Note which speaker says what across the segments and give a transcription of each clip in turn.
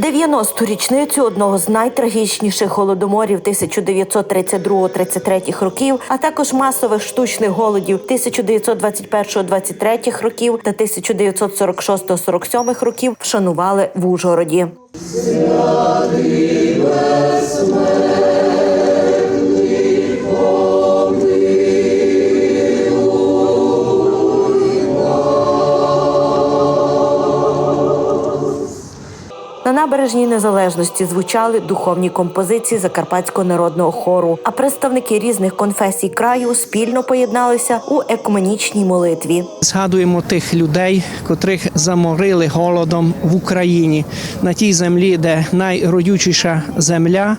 Speaker 1: 90-ту річницю одного з найтрагічніших голодоморів 1932-33 років, а також масових штучних голодів 1921-23 років та 1946-47 років вшанували в Ужгороді. На набережній незалежності звучали духовні композиції Закарпатського народного хору. А представники різних конфесій краю спільно поєдналися у екуменічній молитві.
Speaker 2: Згадуємо тих людей, котрих заморили голодом в Україні на тій землі, де найродючіша земля,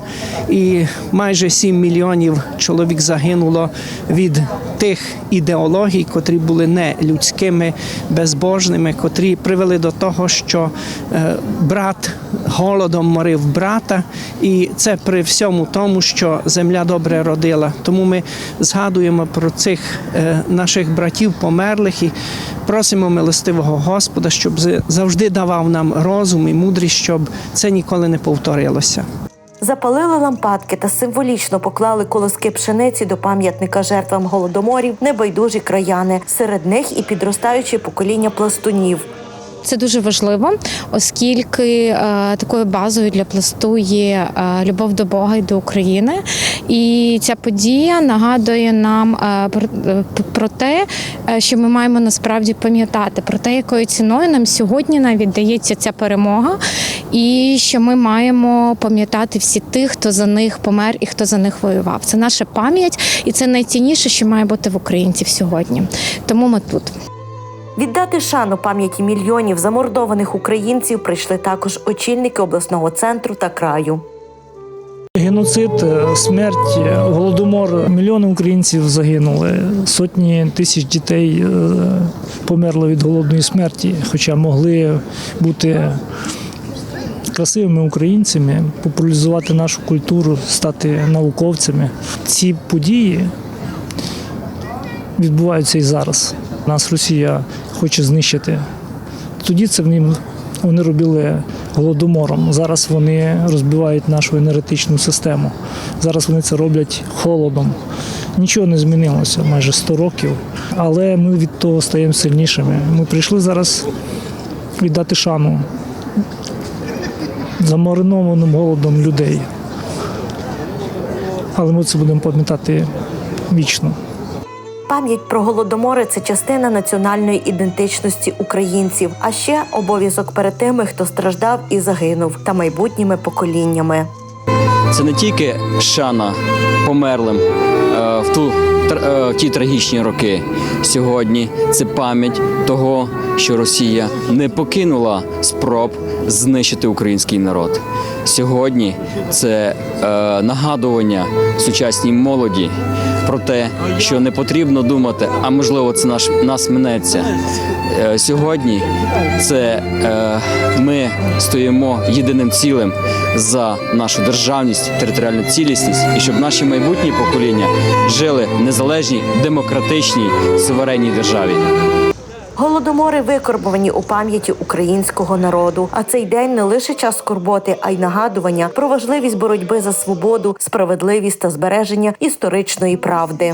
Speaker 2: і майже 7 мільйонів чоловік загинуло від тих ідеологій, котрі були не людськими, безбожними, котрі привели до того, що е, брат голодом морив брата, і це при всьому тому, що земля добре родила. Тому ми згадуємо про цих е, наших братів померлих і просимо милостивого Господа, щоб завжди давав нам розум і мудрість, щоб це ніколи не повторилося.
Speaker 1: Запалили лампадки та символічно поклали колоски пшениці до пам'ятника жертвам голодоморів небайдужі краяни. Серед них і підростаюче покоління пластунів.
Speaker 3: Це дуже важливо, оскільки е, такою базою для пласту є е, любов до Бога і до України. І ця подія нагадує нам е, про, те, що ми маємо насправді пам'ятати про те, якою ціною нам сьогодні навіть дається ця перемога, і що ми маємо пам'ятати всі тих, хто за них помер і хто за них воював. Це наша пам'ять, і це найцінніше, що має бути в українців сьогодні. Тому ми тут.
Speaker 1: Віддати шану пам'яті мільйонів замордованих українців прийшли також очільники обласного центру та краю.
Speaker 4: Геноцид, е, смерть, е, голодомор. Мільйони українців загинули. Сотні тисяч дітей е, померли від голодної смерті, хоча могли бути красивими українцями, популяризувати нашу культуру, стати науковцями. Ці події відбуваються і зараз. Нас Росія хоче знищити. Тоді це вони робили голодомором. Зараз вони розбивають нашу енергетичну систему. Зараз вони це роблять холодом. Нічого не змінилося майже 100 років, але ми від того стаємо сильнішими. Ми прийшли зараз віддати шану замаринованим голодом людей. Але ми це будемо пам'ятати вічно.
Speaker 1: Пам'ять про голодомори це частина національної ідентичності українців, а ще обов'язок перед тими, хто страждав і загинув, та майбутніми поколіннями.
Speaker 5: Це не тільки шана померлим е, в ту е, в ті трагічні роки. Сьогодні це пам'ять того, що Росія не покинула спроб знищити український народ. Сьогодні це е, нагадування сучасній молоді про те, що не потрібно думати, а можливо, це наш нас минеться. Е, Сьогодні це е, ми стоїмо єдиним цілим за нашу державність, територіальну цілісність і щоб наші майбутні покоління жили в незалежній, демократичній, суверенній державі.
Speaker 1: Голодомори викорбовані у пам'яті українського народу. А цей день не лише час скорботи, а й нагадування про важливість боротьби за свободу, справедливість та збереження історичної правди.